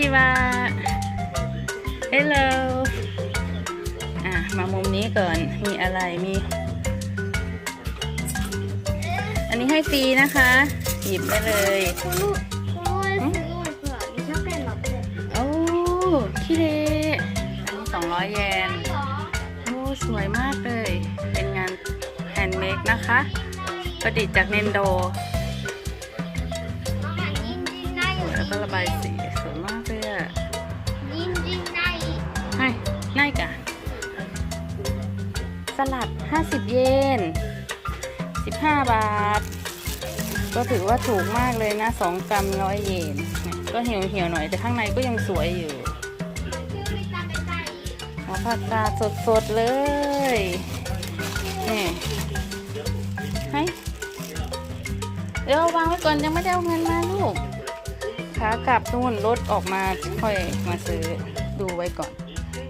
นิชิวะเฮลโลอะ มามุมนี้ก่อน มีอะไร มี อันนี้ให้ฟรีนะคะ หยิบได้เลยคุณลูกคุณลูกซื้อมาเผื่อมีช็อกโกแลตหรอกเลย โอ้คิเดอันนี้สองร้อยเยน โอ้ สวยมากเลย เป็นงานแฮนด์เมดนะคะ ประดิษฐ์จากเนนโดน้องอ่านยินจินได้อยู่แล้วก็ระบายสี สลัด 50 เยน 15 บาท ก็ถือว่าถูกมากเลยนะ 2 กรัมร้อยเยน ก็เหี่ยวเหี่ยวๆหน่อยแต่ข้างในก็ยังสวยอยู่ชื่อวิตามินได้หัวผักกาดสดๆเลยนี่ให้เดี๋ยวเอาวางไว้ก่อนยังไม่ได้เอาเงินมาลูกขากลับนู่นรถออกมาค่อยมาซื้อดูไว้ก่อน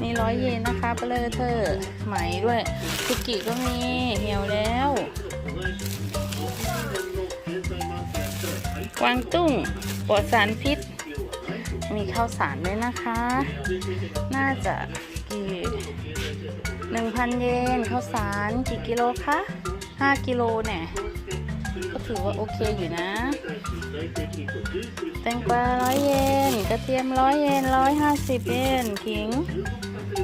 นี่ร้อยเยนนะคะเปเลอเธอร์ไหมด้วยคุกกี้ก็มีเหี่ยวแล้วกวางตุ้งปลอดสารพิษ มีข้าวสารด้วยนะคะ น่าจะกี่หนึ่งพันเยนข้าวสารกี่กิโลคะห้ากิโลเนี่ยก็ถือว่าโอเคอยู่นะ แตงกวาร้อยเยน กระเทียมร้อยเยนร้อยห้าสิบเยนขิง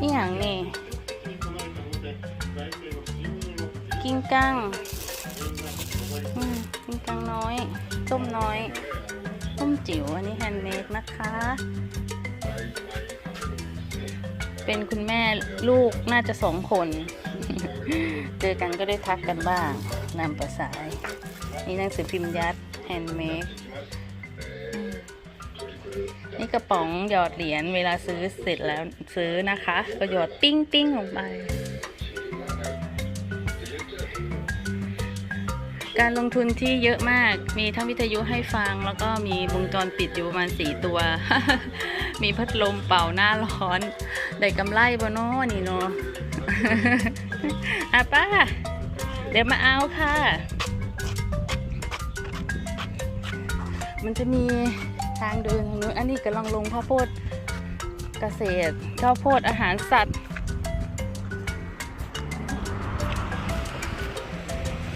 นี่อย่างนี่กิ้งกังกิ้งกังน้อยต้มน้อยต้มจิ๋วอันนี้แฮนด์เมดนะคะ เป็นคุณแม่ลูกน่าจะสองคน เจอกันก็ได้ทักกันบ้างนำประสาย นี่หนังสือพิมพ์ยัดแฮนด์เมด นี่กระป๋องหยอดเหรียญเวลาซื้อเสร็จแล้วซื้อนะคะ ก็หยอดปิ้งปิ้งลงไป การลงทุนที่เยอะมาก มีทั้งวิทยุให้ฟัง แล้วก็มีวงจรปิดอยู่ประมาณสี่ตัว มีพัดลมเป่าหน้าร้อน ได้กำไรบ่นาะนี่เนาะอะป้า เดี๋ยวมาเอาค่ะ มันจะมี ทางเดินทางนู้นอันนี้กำลังลงข้าวโพดเกษตรข้าวโพดอาหารสัตว์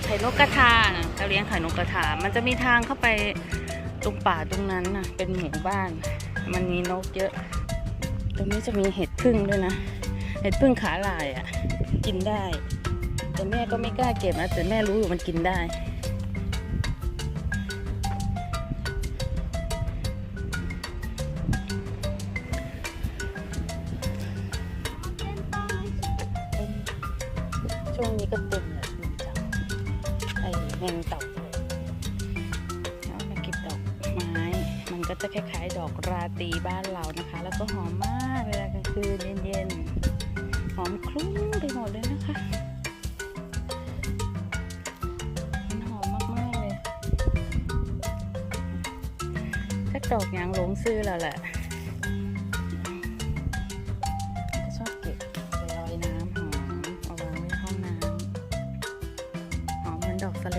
ไข่นกกระทานะเราเลี้ยงไข่นกกระทา มันจะมีทางเข้าไปตรงป่าตรงนั้นน่ะเป็นหมู่บ้าน มันมีนกเยอะ ตรงนี้จะมีเห็ดพึ่งด้วยนะ เห็ดพึ่งขาลายอะ กินได้ แต่แม่ก็ไม่กล้าเก็บนะแต่แม่รู้อยู่มันกินได้ ช่วงนี้ก็ต็มเลยคุณจังไอ้แมงเต่าแล้วมาเก็บดอกไม้ มันก็จะคล้ายๆ ดอกราตรีบ้านเรานะคะ แล้วก็หอมมากเวลากลางคืนเย็นๆ หอมคลุ้งไปหมดเลยนะคะมันหอมมากเลยถ้าดอกยางหลงซื้อแล้วแหละ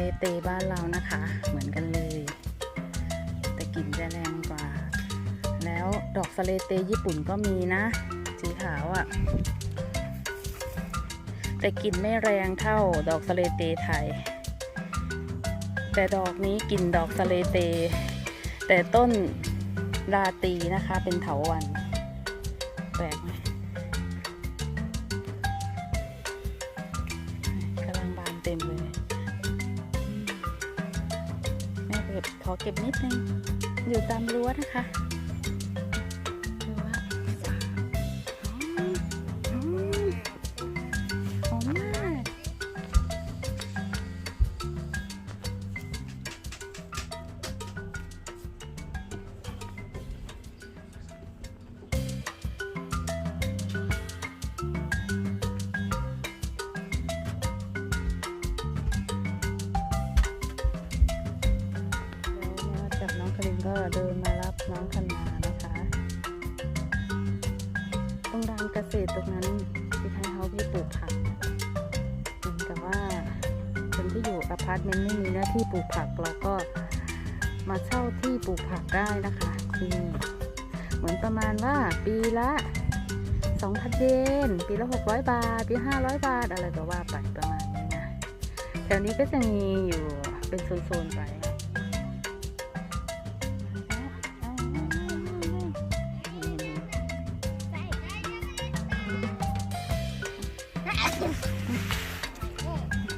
เลเตบ้านเรานะคะ เหมือนกันเลย แต่กลิ่นจะแรงกว่า แล้วดอกสเลเตญี่ปุ่นก็มีนะ สีขาวอะ่ะ แต่กลิ่นไม่แรงเท่าดอกสเลเตไทย แต่ดอกนี้กลิ่นดอกสเลเต แต่ต้นราตีนะคะเป็นเถาวันแปลกไหม เก็บขอเก็บนิดนึง อยู่ตามรั้วนะคะ เดินมารับน้องคณานะคะ ตรงลานเกษตรตรงนั้นที่ทางเขาพี่ปลูกผักเหมือนกับว่าคนที่อยู่อพาร์ตเมนต์ไม่มีหน้าที่ปลูกผักเราก็มาเช่าที่ปลูกผักได้นะคะที่นี่เหมือนประมาณว่าปีละ2,000เยนปีละ 600 บาท ปี 500 บาท อะไรก็ว่าไปประมาณนี้นะ แถวนี้ก็จะมีอยู่เป็นโซนๆไป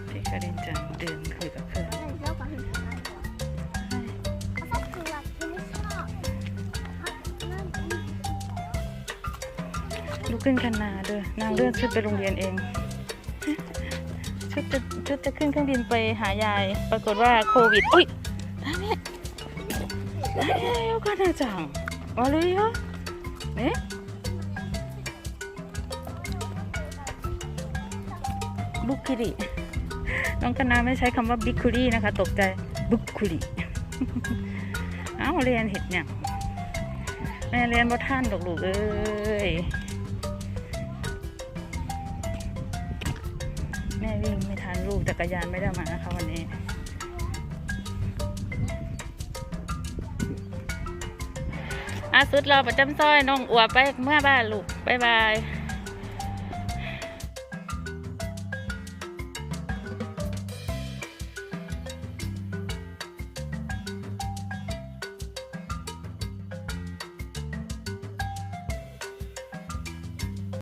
พี่คารินจังเดินคุยกับเพื่อนลุกขึ้นคันนาด้วยนางเลือกชุดไปโรงเรียนเอง ชุดจะชุดจะขึ้นเครื่องบินไปหายาย ปรากฏว่าโควิดอุ้ยได้ไหมได้แล้วก็น่าจังมาเลยเหรอเนี่ย บุกคุริน้องคณะไม่ใช้คำว่าบิ๊กคุรินะคะ ตกใจบุกคุริเอาเรียนเห็ดเนี่ยแม่เรียนบ่ท่านดอกลูกเอ้ยแม่วิ่งไม่ทันลูกจักรยานไม่ได้มานะคะวันนี้อาสุดรอประจำซอยน้องอัวไปเมื่อบ้านลูก บ๊ายบาย